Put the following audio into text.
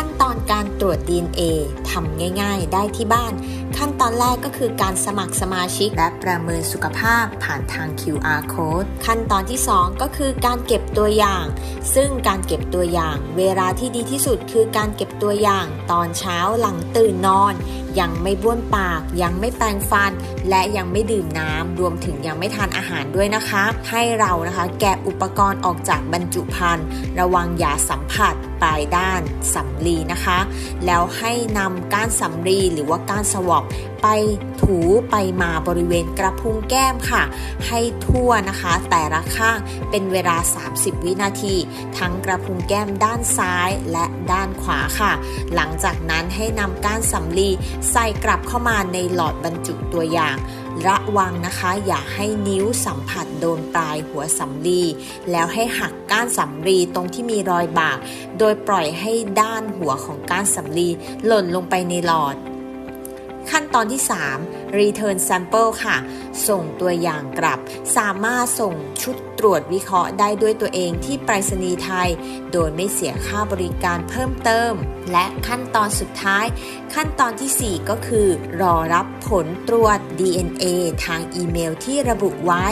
ขั้นตอนการตรวจ DNA ทำง่ายๆ ได้ที่บ้าน ขั้นตอนแรกก็คือการสมัครสมาชิก และประเมินสุขภาพผ่านทาง QR code ขั้นตอนที่ 2 ก็คือการเก็บตัวอย่าง ซึ่งการเก็บตัวอย่าง เวลาที่ดีที่สุดคือการเก็บตัวอย่าง ตอนเช้าหลังตื่นนอน ยังไม่บ้วนปาก ยังไม่แปรงฟัน และยังไม่ดื่มน้ำรวมถึงยังไม่ทานอาหารด้วยนะคะ ให้เรานะคะ แกะอุปกรณ์ออกจากบรรจุภัณฑ์ระวังอย่าสัมผัสปลายด้านสำลีนะคะ แล้วให้นำก้านสำลีหรือว่าก้านสวอปไปถูไปมาบริเวณกระพุ้งแก้มค่ะ ให้ทั่วนะคะ แต่ละข้างเป็นเวลา 30 วินาที ทั้งกระพุ้งแก้มด้านซ้ายและด้านขวาค่ะ หลังจากนั้นให้นำก้านสำลีใส่กลับเข้ามาในหลอดบรรจุตัวอย่าง ระวังนะคะอย่าให้นิ้วสัมผัสโดนปลายหัวสำลี แล้วให้หักก้านสำลีตรงที่มีรอยบาก โดยปล่อยให้ด้านหัวของก้านสำลีหล่นลงไปในหลอด ตอนที่ 3 Return Sample ค่ะ ส่งตัวอย่างกลับ สามารถส่งชุดตรวจวิเคราะห์ได้ด้วยตัวเองที่ไปรษณีย์ไทย โดยไม่เสียค่าบริการเพิ่มเติม และขั้นตอนสุดท้าย ขั้นตอนที่ 4 ก็คือ รอรับผลตรวจ DNA ทางอีเมลที่ระบุไว้